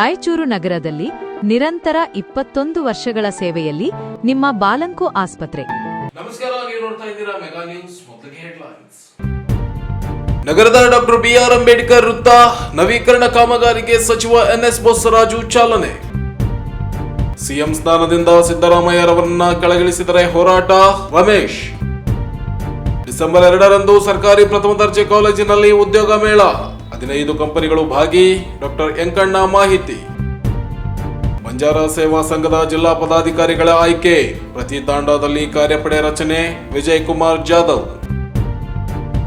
ರಾಯಚೂರು ನಗರದಲ್ಲಿ ನಿರಂತರ ಇಪ್ಪತ್ತೊಂದು ವರ್ಷಗಳ ಸೇವೆಯಲ್ಲಿ ನಿಮ್ಮ ಬಾಲಂಕು ಆಸ್ಪತ್ರೆ. ನಮಸ್ಕಾರ ನೀವು ನೋಡ್ತಾ ಇದ್ದೀರಾ ಮೆಗಾ ನ್ಯೂಸ್ ಮೊದಲಿಗೆ ಹೆಡ್ಲೈನ್ಸ್. ನಗರದ ಡಾಕ್ಟರ್ ಬಿಆರ್ ಅಂಬೇಡ್ಕರ್ ವೃತ್ತ ನವೀಕರಣ ಕಾಮಗಾರಿಗೆ ಸಚಿವ ಎನ್ಎಸ್ ಬಸವರಾಜು ಚಾಲನೆ. ಸಿಎಂ ಸ್ಥಾನದಿಂದ ಸಿದ್ದರಾಮಯ್ಯರವರನ್ನ ಕೆಳಗಿಳಿಸಿದರೆ ಹೋರಾಟ ರಮೇಶ್. ಡಿಸೆಂಬರ್ ಎರಡರಂದು ಸರ್ಕಾರಿ ಪ್ರಥಮ ದರ್ಜೆ ಕಾಲೇಜಿನಲ್ಲಿ ಉದ್ಯೋಗ ಮೇಳ. ಹದಿನೈದು ಕಂಪನಿಗಳು ಭಾಗಿ, ಡಾಕ್ಟರ್ ಯಂಕಣ್ಣ ಮಾಹಿತಿ. ಬಂಜಾರ ಸೇವಾ ಸಂಘದ ಜಿಲ್ಲಾ ಪದಾಧಿಕಾರಿಗಳ ಆಯ್ಕೆ, ಪ್ರತಿ ತಾಂಡದಲ್ಲಿ ಕಾರ್ಯಪಡೆ ರಚನೆ ವಿಜಯ್ ಕುಮಾರ್ ಜಾಧವ್.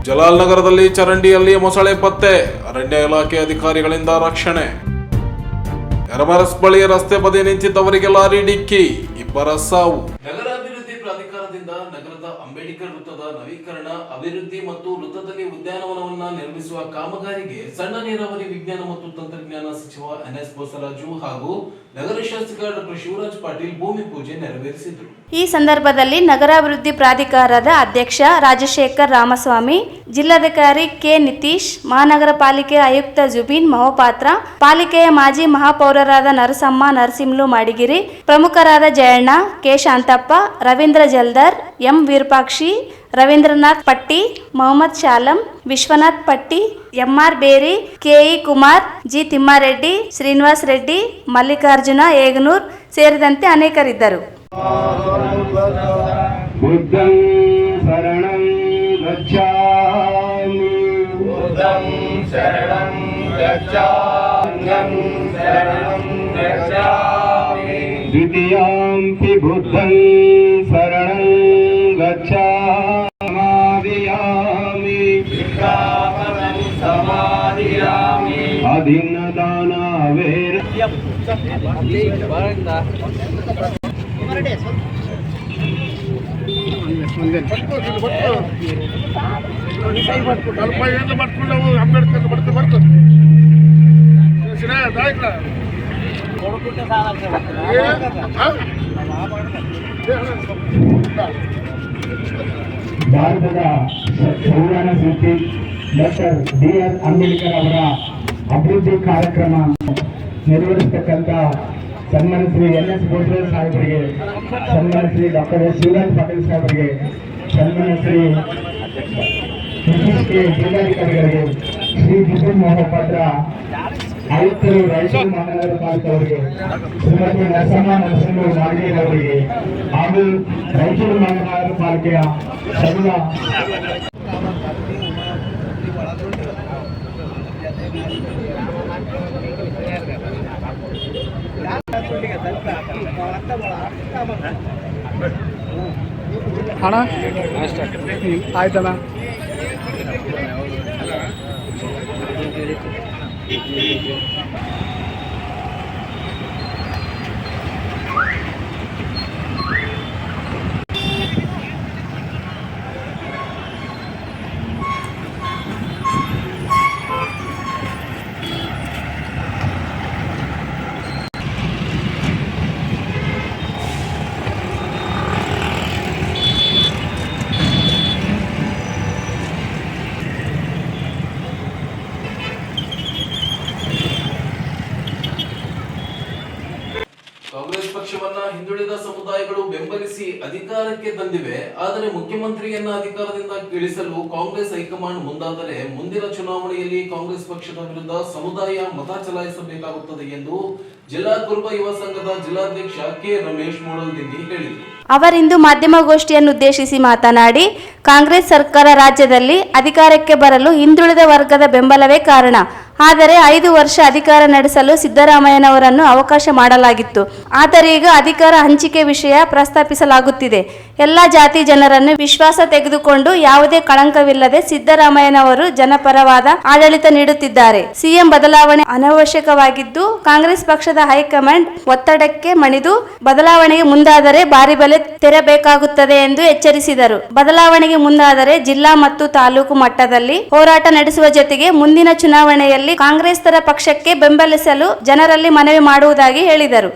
ಜಲಾಲ್ ನಗರದಲ್ಲಿ ಚರಂಡಿಯಲ್ಲಿ ಮೊಸಳೆ ಪತ್ತೆ, ಅರಣ್ಯ ಇಲಾಖೆ ಅಧಿಕಾರಿಗಳಿಂದ ರಕ್ಷಣೆ. ಎರಮರಸ್ ಬಳಿ ರಸ್ತೆ ಬದಿ ನಿಂತಿದ್ದವರಿಗೆ ಲಾರಿ ಡಿಕ್ಕಿ, ಇಬ್ಬರ ಸಾವು. ನಗರಾಭಿವೃದ್ಧಿ ಪ್ರಾಧಿಕಾರದಿಂದ ನಗರದ ಅಂಬೇಡ್ಕರ್ ವೃತ್ತದ ನವೀಕರಣ, ಅಭಿವೃದ್ಧಿ ಮತ್ತು ವೃತ್ತದಲ್ಲಿ ಉದ್ಯಾನವನವನ್ನ ನಿರ್ಮಿಸುವ ಕಾಮಗಾರಿಗೆ ಸಣ್ಣ ನೀರಾವರಿ ವಿಜ್ಞಾನ ಮತ್ತು ತಂತ್ರಜ್ಞಾನ ಸಚಿವ ಎನ್ಎಸ್ ಬಸವರಾಜು ಹಾಗೂ ನಗರ ಶಾಸಕ ಡಾಕ್ಟರ್ ಶಿವರಾಜ್ ಪಾಟೀಲ್ ಭೂಮಿ ಪೂಜೆ ನೆರವೇರಿಸಿದರು. ಈ ಸಂದರ್ಭದಲ್ಲಿ ನಗರಾಭಿವೃದ್ಧಿ ಪ್ರಾಧಿಕಾರದ ಅಧ್ಯಕ್ಷ ರಾಜಶೇಖರ್ ರಾಮಸ್ವಾಮಿ, ಜಿಲ್ಲಾಧಿಕಾರಿ ಕೆ ನಿತೀಶ್ ಮಹಾನಗರ ಪಾಲಿಕೆ ಆಯುಕ್ತ ಜುಬೀನ್ ಮಹೋಪಾತ್ರ, ಪಾಲಿಕೆಯ ಮಾಜಿ ಮಹಾಪೌರರಾದ ನರಸಮ್ಮ, ನರಸಿಂಹಲು ಮಾಡಿಗಿರಿ, ಪ್ರಮುಖರಾದ ಜಯಣ್ಣ, ಕೆ ಶಾಂತಪ್ಪ, ರವೀಂದ್ರ ಜಲ್ದರ್, ಎಂ ವಿರೂಪಾಕ್ಷಿ, ರವೀಂದ್ರನಾಥ್ ಪಟ್ಟಿ Mohammad Shalam Vishwanath Patti MR Beri KE Kumar G Thimmareddy Srinivas Reddy Mallikarjuna Eganur ಸೇರಿದಂತೆ ಅನೇಕರಿದ್ದರು बुद्धं शरणं गच्छामि बुद्धं शरणं गच्छाम्यं शरणं गच्छामि அதின்னதான வேற నలభై ఏళ్ళు పట్టుకున్నావు అంబేద్కర్ పడుతూ పడుతు భారతద సంవిధాన శక్తి ಡಾಕ್ಟರ್ ಬಿ ಆರ್ ಅಂಬೇಡ್ಕರ್ ಅವರ ಅಭಿವೃದ್ಧಿ ಕಾರ್ಯಕ್ರಮ ನಿರ್ವಹಿಸತಕ್ಕಂಥ ಸನ್ಮಾನ ಶ್ರೀ ಎನ್ ಎಸ್ ಬೋಸ್ರಾಜ್ ಸಾಹೇಬರಿಗೆ ಸನ್ಮಾನ ಶ್ರೀ ಡಾಕ್ಟರ್ ಎಸ್ ಶಿವರಾಜ್ ಪಾಟೀಲ್ ಸಾಹೇಬರಿಗೆ ಸನ್ಮಾನ ಶ್ರೀ ಕೆ ಜಿಲ್ಲಾಧಿಕಾರಿಗಳಿಗೆ, ಶ್ರೀ ವಿಜಯ ಮಹೋಪಾತ್ರ ಆಯುಕ್ತರು ರಾಯಚೂರು ಮಹಾನಗರ ಪಾಲಿಕೆ ಶ್ರೀಮತಿ ನರಸಮ್ಮ ನರಸಿಂಹ ಮಾರ್ಗೇರ್ ಅವರಿಗೆ ಹಾಗೂ ರಾಯಚೂರು ಮಹಾನಗರ ಪಾಲಿಕೆಯ ಸಕಲ ಹಣ ಆಯ್ತಣ್ಣ ಕಾಂಗ್ರೆಸ್ ಹಿಂದುಳಿದ ಸಮುದಾಯಗಳು ಬೆಂಬಲಿಸಿ ಅಧಿಕಾರಕ್ಕೆ ತಂದಿವೆ, ಆದರೆ ಮುಖ್ಯಮಂತ್ರಿಯನ್ನ ಅಧಿಕಾರದಿಂದ ಕೀಳಿಸಲು ಕಾಂಗ್ರೆಸ್ ಹೈಕಮಾಂಡ್ ಮುಂದಾದರೆ ಮುಂದಿನ ಚುನಾವಣೆಯಲ್ಲಿ ಕಾಂಗ್ರೆಸ್ ಪಕ್ಷದ ವಿರುದ್ಧ ಸಮುದಾಯ ಮತ ಚಲಾಯಿಸಬೇಕಾಗುತ್ತದೆ ಎಂದು ಜಿಲ್ಲಾ ಕುರುಬ ಯುವ ಸಂಘದ ಜಿಲ್ಲಾಧ್ಯಕ್ಷ ಕೆ ರಮೇಶ್ ಮೂಡಲ್ದಿನ್ನಿ ಹೇಳಿದರು. ಅವರಿಂದು ಮಾಧ್ಯಮಗೋಷ್ಠಿಯನ್ನುದ್ದೇಶಿಸಿ ಮಾತನಾಡಿ, ಕಾಂಗ್ರೆಸ್ ಸರ್ಕಾರ ರಾಜ್ಯದಲ್ಲಿ ಅಧಿಕಾರಕ್ಕೆ ಬರಲು ಹಿಂದುಳಿದ ವರ್ಗದ ಬೆಂಬಲವೇ ಕಾರಣ. ಆದರೆ ಐದು ವರ್ಷ ಅಧಿಕಾರ ನಡೆಸಲು ಸಿದ್ದರಾಮಯ್ಯನವರನ್ನು ಅವಕಾಶ ಮಾಡಲಾಗಿತ್ತು. ಆದರೆ ಈಗ ಅಧಿಕಾರ ಹಂಚಿಕೆ ವಿಷಯ ಪ್ರಸ್ತಾಪಿಸಲಾಗುತ್ತಿದೆ. ಎಲ್ಲ ಜಾತಿ ಜನರನ್ನು ವಿಶ್ವಾಸ ತೆಗೆದುಕೊಂಡು ಯಾವುದೇ ಕಳಂಕವಿಲ್ಲದೆ ಸಿದ್ದರಾಮಯ್ಯನವರು ಜನಪರವಾದ ಆಡಳಿತ ನೀಡುತ್ತಿದ್ದಾರೆ. ಸಿಎಂ ಬದಲಾವಣೆ ಅನವಶ್ಯಕವಾಗಿದ್ದು, ಕಾಂಗ್ರೆಸ್ ಪಕ್ಷದ ಹೈಕಮಾಂಡ್ ಒತ್ತಡಕ್ಕೆ ಮಣಿದು ಬದಲಾವಣೆಗೆ ಮುಂದಾದರೆ ಭಾರಿ ಬೆಲೆ ತೆರಬೇಕಾಗುತ್ತದೆ ಎಂದು ಎಚ್ಚರಿಸಿದರು. ಬದಲಾವಣೆಗೆ ಮುಂದಾದರೆ ಜಿಲ್ಲಾ ಮತ್ತು ತಾಲೂಕು ಮಟ್ಟದಲ್ಲಿ ಹೋರಾಟ ನಡೆಸುವ ಜೊತೆಗೆ ಮುಂದಿನ ಚುನಾವಣೆಯಲ್ಲಿ ಕಾಂಗ್ರೆಸ್ತರ ಪಕ್ಷಕ್ಕೆ ಬೆಂಬಲಿಸಲು ಜನರಲ್ಲಿ ಮನವಿ ಮಾಡುವುದಾಗಿ ಹೇಳಿದರು.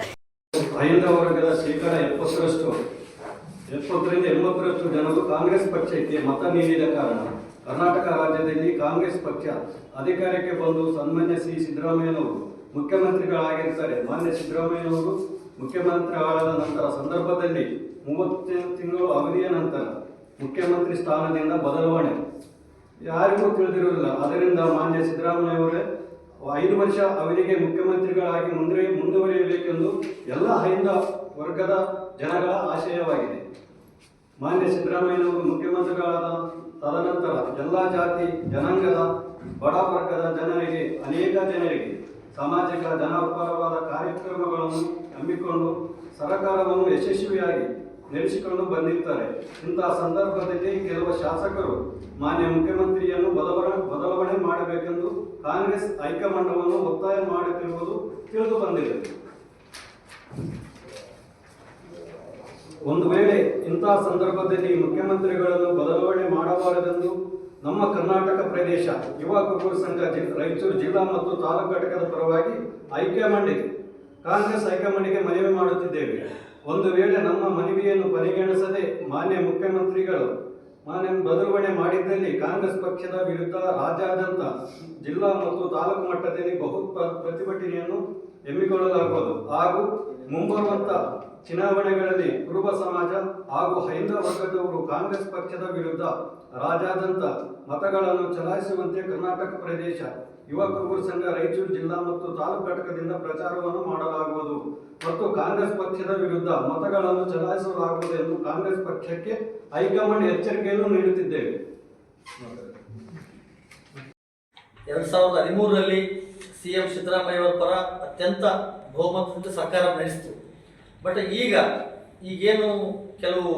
ಎಪ್ಪತ್ತರಿಂದ ಎಂಬತ್ತರಷ್ಟು ಜನರು ಕಾಂಗ್ರೆಸ್ ಪಕ್ಷಕ್ಕೆ ಮತ ನೀಡಿದ ಕಾರಣ ಕರ್ನಾಟಕ ರಾಜ್ಯದಲ್ಲಿ ಕಾಂಗ್ರೆಸ್ ಪಕ್ಷ ಅಧಿಕಾರಕ್ಕೆ ಬಂದು ಸನ್ಮಾನ್ಯ ಸಿ ಸಿದ್ದರಾಮಯ್ಯನವರು ಮುಖ್ಯಮಂತ್ರಿಗಳಾಗಿರ್ತಾರೆ. ಮಾನ್ಯ ಸಿದ್ದರಾಮಯ್ಯನವರು ಮುಖ್ಯಮಂತ್ರಿಗಳಾದ ನಂತರ ಸಂದರ್ಭದಲ್ಲಿ ಮೂವತ್ತು ತಿಂಗಳು ಅವಧಿಯ ನಂತರ ಮುಖ್ಯಮಂತ್ರಿ ಸ್ಥಾನದಿಂದ ಬದಲಾವಣೆ. ಯಾರಿಗೂ ತಿಳಿದಿರಲಿಲ್ಲ ಅದರಿಂದ ಮಾನ್ಯ ಸಿದ್ದರಾಮಯ್ಯವರೇ ಐದು ವರ್ಷ ಅವರಿಗೆ ಮುಖ್ಯಮಂತ್ರಿಗಳಾಗಿ ಮುಂದೆ ಮುಂದುವರಿಯಬೇಕೆಂದು ಎಲ್ಲ ಹೈಂದ ವರ್ಗದ ಜನಗಳ ಆಶಯವಾಗಿದೆ. ಮಾನ್ಯ ಸಿದ್ದರಾಮಯ್ಯನವರು ಮುಖ್ಯಮಂತ್ರಿಗಳಾದ ತದನಂತರ ಎಲ್ಲ ಜಾತಿ, ಜನಾಂಗದ, ಬಡ ವರ್ಗದ ಜನರಿಗೆ, ಅನೇಕ ಜನರಿಗೆ ಸಾಮಾಜಿಕ ಜನಪರವಾದ ಕಾರ್ಯಕ್ರಮಗಳನ್ನು ಹಮ್ಮಿಕೊಂಡು ಸರ್ಕಾರವನ್ನು ಯಶಸ್ವಿಯಾಗಿ ನಡೆಸಿಕೊಂಡು ಬಂದಿರ್ತಾರೆ ಇಂತಹ ಸಂದರ್ಭದಲ್ಲಿ ಕೆಲವು ಶಾಸಕರು ಮಾನ್ಯ ಮುಖ್ಯಮಂತ್ರಿಯನ್ನು ಬದಲಾವಣೆ ಬದಲಾವಣೆ ಮಾಡಬೇಕೆಂದು ಕಾಂಗ್ರೆಸ್ ಹೈಕಮಾಂಡವನ್ನು ಒತ್ತಾಯ ಮಾಡುತ್ತಿರುವುದು ತಿಳಿದು ಬಂದಿದೆ. ಒಂದು ವೇಳೆ ಇಂತಹ ಸಂದರ್ಭದಲ್ಲಿ ಮುಖ್ಯಮಂತ್ರಿಗಳನ್ನು ಬದಲಾವಣೆ ಮಾಡಬಾರದೆಂದು ನಮ್ಮ ಕರ್ನಾಟಕ ಪ್ರದೇಶ ಯುವ ಕುರುಬರ ಸಂಘ ರಾಯಚೂರು ಜಿಲ್ಲಾ ಮತ್ತು ತಾಲೂಕು ಘಟಕದ ಪರವಾಗಿ ಹೈಕಮಾಂಡಿಗೆ ಕಾಂಗ್ರೆಸ್ ಹೈಕಮಾಂಡಿಗೆ ಮನವಿ ಮಾಡುತ್ತಿದ್ದೇವೆ. ಒಂದು ವೇಳೆ ನಮ್ಮ ಮನವಿಯನ್ನು ಪರಿಗಣಿಸದೆ ಮಾನ್ಯ ಮುಖ್ಯಮಂತ್ರಿಗಳು ಮಾನ್ಯ ಬದಲಾವಣೆ ಮಾಡಿದ್ದಲ್ಲಿ ಕಾಂಗ್ರೆಸ್ ಪಕ್ಷದ ವಿರುದ್ಧ ರಾಜ್ಯಾದ್ಯಂತ ಜಿಲ್ಲಾ ಮತ್ತು ತಾಲೂಕು ಮಟ್ಟದಲ್ಲಿ ಬಹು ಪ್ರತಿಭಟನೆಯನ್ನು ಹಮ್ಮಿಕೊಳ್ಳಲಾಗುವುದು ಹಾಗೂ ಮುಂಬರುವಂತ ಚುನಾವಣೆಗಳಲ್ಲಿ ಕುರುಬ ಸಮಾಜ ಹಾಗೂ ಹೈಂದ್ರ ವರ್ಗದವರು ಕಾಂಗ್ರೆಸ್ ಪಕ್ಷದ ವಿರುದ್ಧ ರಾಜ್ಯಾದ್ಯಂತ ಮತಗಳನ್ನು ಚಲಾಯಿಸುವಂತೆ ಕರ್ನಾಟಕ ಪ್ರದೇಶ ಯುವ ಸಂಘ ರಾಯಚೂರು ಜಿಲ್ಲಾ ಮತ್ತು ತಾಲೂಕು ಘಟಕದಿಂದ ಪ್ರಚಾರವನ್ನು ಮಾಡಲಾಗುವುದು. ಮತ್ತು ಕಾಂಗ್ರೆಸ್ ಪಕ್ಷದ ವಿರುದ್ಧ ಮತಗಳನ್ನು ಚಲಾಯಿಸಲಾಗುವುದು ಎಂದು ಕಾಂಗ್ರೆಸ್ ಪಕ್ಷಕ್ಕೆ ಹೈಕಮಾಂಡ್ ಎಚ್ಚರಿಕೆಯನ್ನು ನೀಡುತ್ತಿದ್ದೇವೆ. ಎರಡ್ ಸಾವಿರದ ಹದಿಮೂರರಲ್ಲಿ ಸಿ ಎಂ ಸಿದ್ದರಾಮಯ್ಯವರ ಪರ ಅತ್ಯಂತ ಬಹುಮತದಿಂದ ಸರ್ಕಾರ ನಡೆಸಿತು. ಬಟ್ ಈಗ ಈಗೇನು ಕೆಲವು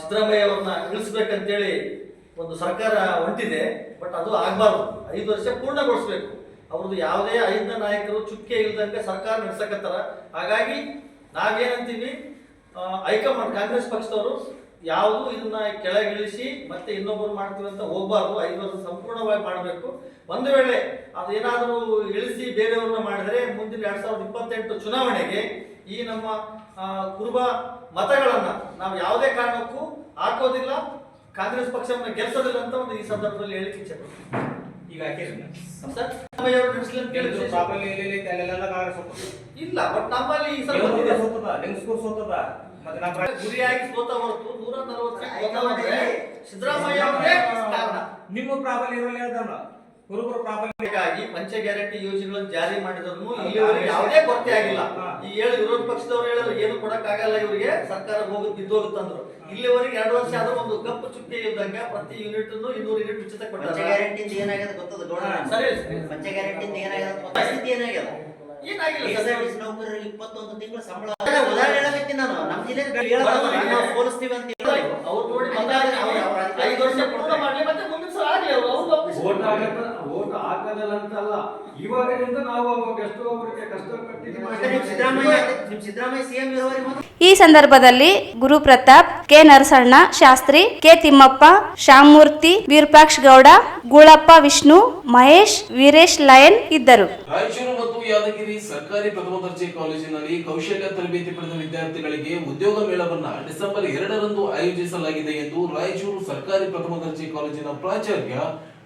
ಸಿದ್ದರಾಮಯ್ಯ ಅವ್ರನ್ನ ಇಳಿಸ್ಬೇಕಂತೇಳಿ ಒಂದು ಸರ್ಕಾರ ಹೊಂಟಿದೆ ಬಟ್ ಅದು ಆಗಬಾರ್ದು. ಐದು ವರ್ಷ ಪೂರ್ಣಗೊಳಿಸ್ಬೇಕು. ಅವ್ರದ್ದು ಯಾವುದೇ ಐದ ನಾಯಕರು ಚುಕ್ಕೆ ಇಲ್ದಂಗೆ ಸರ್ಕಾರ ನಡೆಸಕತ್ತಾರ. ಹಾಗಾಗಿ ನಾವೇನಂತೀವಿ ಹೈಕಮಾಂಡ್, ಕಾಂಗ್ರೆಸ್ ಪಕ್ಷದವರು ಯಾವುದು ಇದನ್ನ ಕೆಳಗಿಳಿಸಿ ಮತ್ತೆ ಇನ್ನೊಬ್ಬರು ಮಾಡ್ತೀವಿ ಅಂತ ಹೋಗ್ಬಾರ್ದು. ಐದು ವರ್ಷ ಸಂಪೂರ್ಣವಾಗಿ ಮಾಡಬೇಕು. ಒಂದು ವೇಳೆ ಅದೇನಾದರೂ ಇಳಿಸಿ ಬೇರೆಯವ್ರನ್ನ ಮಾಡಿದರೆ ಮುಂದಿನ ಎರಡ್ ಸಾವಿರದ ಇಪ್ಪತ್ತೆಂಟು ಚುನಾವಣೆಗೆ ಈ ನಮ್ಮ ಕುರುಬ ಮತಗಳನ್ನ ನಾವು ಯಾವುದೇ ಕಾರಣಕ್ಕೂ ಹಾಕೋದಿಲ್ಲ. ಕಾಂಗ್ರೆಸ್ ಪಕ್ಷವನ್ನು ಗೆಲ್ಸೋದಿಲ್ಲ ಅಂತ ಒಂದು ಈ ಸಂದರ್ಭದಲ್ಲಿ ಹೇಳಿಕೆ ಇಚ್ಛೆ ಇಲ್ಲ ಬಟ್ ನಮ್ಮಲ್ಲಿ ಗುರಿಯಾಗಿ ಸೋತ ಹೊರತು ನೂರ ಸಿದ್ದರಾಮಯ್ಯ ಅವರೇ ಕಾರಣ ನಿಮ್ಮ ಪ್ರಾಬಲ್ಯ ಇರಲ್ಲ ಹೇಳ್ದವ್ನ ಕುರುಬರು ಪ್ರಾಬಲ್ಯಕ್ಕಾಗಿ ಪಂಚ ಗ್ಯಾರಂಟಿ ಯೋಜನೆಗಳನ್ನು ಜಾರಿ ಮಾಡಿದ್ರು ಇಲ್ಲಿವರೆಗೆ ಯಾವುದೇ ಕೊರತೆ ಆಗಿಲ್ಲ. ಈ ಹೇಳಿ ವಿರೋಧ ಪಕ್ಷದವರು ಹೇಳಿದ್ರು ಏನು ಕೊಡಕ್ಕಾಗಲ್ಲ ಇವರಿಗೆ ಸರ್ಕಾರ ಹೋಗಿ ಬಿದ್ದೋಗುತ್ತಂದ್ರು ಇಲ್ಲಿವರೆಗೆ ಎರಡು ವರ್ಷ ಆದ್ರೂ ಒಂದು ಕಪ್ಪು ಚುಕ್ಕೆ ಇಲ್ದಂಗ ಪ್ರತಿ ಯೂನಿಟ್ ಇನ್ನೂರು ಯೂನಿಟ್ ಉಚಿತ ಪಂಚ ಕೊಟ್ಟಾರೆ. ಗ್ಯಾರಂಟಿ ಏನಾಗ್ಯದ ಗೊತ್ತದ ಗೌಡ? ಸರಿ. ಸರಿ. ಪಂಚ ಗ್ಯಾರಂಟಿ ಏನಾಗ್ಯದ ಪರಿಸ್ಥಿತಿ ಏನಾಗ್ಯದ ಏನಾಗಿಲ್ಲ ಸರ್? ಎಸ್ಆರ್ಟಿಸಿ ನೌಕರರಿಗೆ ಇಪ್ಪತ್ತೊಂದು ತಿಂಗಳ ಸಂಬಳ ಅದನ್ನ ಉದಾಹರಣೆ ಹೇಳಕತ್ತೀನಿ ನಾನು. ನಮ್ಮ ಜಿಲ್ಲೆ ನಾವು ಸೋಲಿಸ್ತೀವಿ ಅಂತ ಹೇಳಿ. ಅವ್ರು ನೋಡಿ ಮತ ಐದು ವರ್ಷ ಪೂರ್ಣ ಮಾಡ್ಲಿ ಮತ್ತೆ ಮುಂದಿನ ಸಲ ಆಗ್ಲಿ ಅವ್ರು. ಅವ್ರು ವಾಪಸ್ ಓಟ್ ಆಗತ್ತ ಓಟ್ ಹಾಕೋದಿಲ್ಲ ಅಂತಲ್ಲ ಇವಾಗಿನಿಂದ ನಾವು ಅವಾಗ ಎಷ್ಟೋ ಅವರಿಗೆ ಕಷ್ಟಪಟ್ಟು ಮತ್ತೆ ನಿಮ್ ಸಿದ್ದರಾಮಯ್ಯ ಸಿಎಂ ಇರೋವರೆಗೆ ಈ ಸಂದರ್ಭದಲ್ಲಿ Guru Pratap K Narasanna Shastri K Thimmappa Shyamurthy Virupaksha Gowda Goolappa Vishnu Mahesh Veeresh lion ಇದ್ದರು. ರಾಯಚೂರು ಯಾದಗಿರಿ ಸರ್ಕಾರಿ ಪ್ರಥಮ ದರ್ಜೆ ಕಾಲೇಜಿನಲ್ಲಿ ಕೌಶಲ್ಯ ತರಬೇತಿ ಪಡೆದ ವಿದ್ಯಾರ್ಥಿಗಳಿಗೆ ಉದ್ಯೋಗ ಮೇಳವನ್ನು ಡಿಸೆಂಬರ್ ಎರಡರಂದು ಆಯೋಜಿಸಲಾಗಿದೆ ಎಂದು ರಾಯಚೂರು ಸರ್ಕಾರಿ ಪ್ರಥಮ ದರ್ಜೆ ಕಾಲೇಜಿನ ಪ್ರಾಚಾರ್ಯ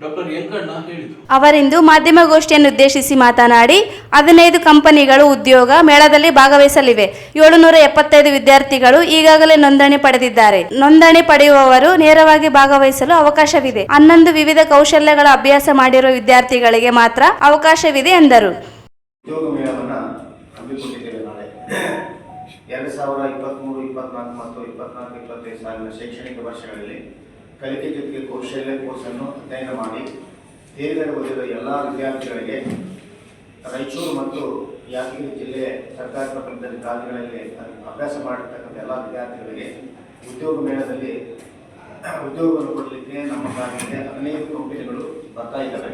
ಡಾಕ್ಟರ್ ಯಂಕಣ್ಣ ಹೇಳಿದರು. ಅವರಿಂದು ಮಾಧ್ಯಮಗೋಷ್ಠಿಯನ್ನು ಉದ್ದೇಶಿಸಿ ಮಾತನಾಡಿ, ಹದಿನೈದು ಕಂಪನಿಗಳು ಉದ್ಯೋಗ ಮೇಳದಲ್ಲಿ ಭಾಗವಹಿಸಲಿವೆ. ಏಳುನೂರ ಎಪ್ಪತ್ತೈದು ವಿದ್ಯಾರ್ಥಿಗಳು ಈಗಾಗಲೇ ನೋಂದಣಿ ಪಡೆದಿದ್ದಾರೆ. ನೋಂದಣಿ ಪಡೆಯುವವರು ನೇರವಾಗಿ ಭಾಗವಹಿಸಲು ಅವಕಾಶವಿದೆ. ಹನ್ನೊಂದು ವಿವಿಧ ಕೌಶಲ್ಯಗಳ ಅಭ್ಯಾಸ ಮಾಡಿರುವ ವಿದ್ಯಾರ್ಥಿಗಳಿಗೆ ಮಾತ್ರ ಅವಕಾಶವಿದೆ ಎಂದರು. ಉದ್ಯೋಗ ಮೇಳವನ್ನು ಹಮ್ಮಿಕೊಂಡಿದ್ದೇವೆ ನಾಳೆ. ಎರಡು ಸಾವಿರ ಇಪ್ಪತ್ತ್ಮೂರು ಇಪ್ಪತ್ನಾಲ್ಕು ಮತ್ತು ಇಪ್ಪತ್ನಾಲ್ಕು, ಇಪ್ಪತ್ತೈದು ಸಾವಿರ ಶೈಕ್ಷಣಿಕ ವರ್ಷಗಳಲ್ಲಿ ಕಲಿಕೆ ಜೊತೆಗೆ ಕೌಶಲ್ಯ ಕೋರ್ಸನ್ನು ಅಧ್ಯಯನ ಮಾಡಿ ತೇರ್ಗಡೆ ಓದಿರುವ ಎಲ್ಲ ವಿದ್ಯಾರ್ಥಿಗಳಿಗೆ ರಾಯಚೂರು ಮತ್ತು ಯಾದಗಿರಿ ಜಿಲ್ಲೆ ಸರ್ಕಾರಿ ಪ್ರಥಮ ಕಾಲೇಜುಗಳಲ್ಲಿ ಅಭ್ಯಾಸ ಮಾಡಿರ್ತಕ್ಕಂಥ ಎಲ್ಲ ವಿದ್ಯಾರ್ಥಿಗಳಿಗೆ ಉದ್ಯೋಗ ಮೇಳದಲ್ಲಿ ಉದ್ಯೋಗವನ್ನು ಕೊಡಲಿಕ್ಕೆ ನಮ್ಮ ಕಾಲೇಜಿಗೆ ಹದಿನೈದು ಕಂಪನಿಗಳು ಬರ್ತಾ ಇದ್ದಾವೆ.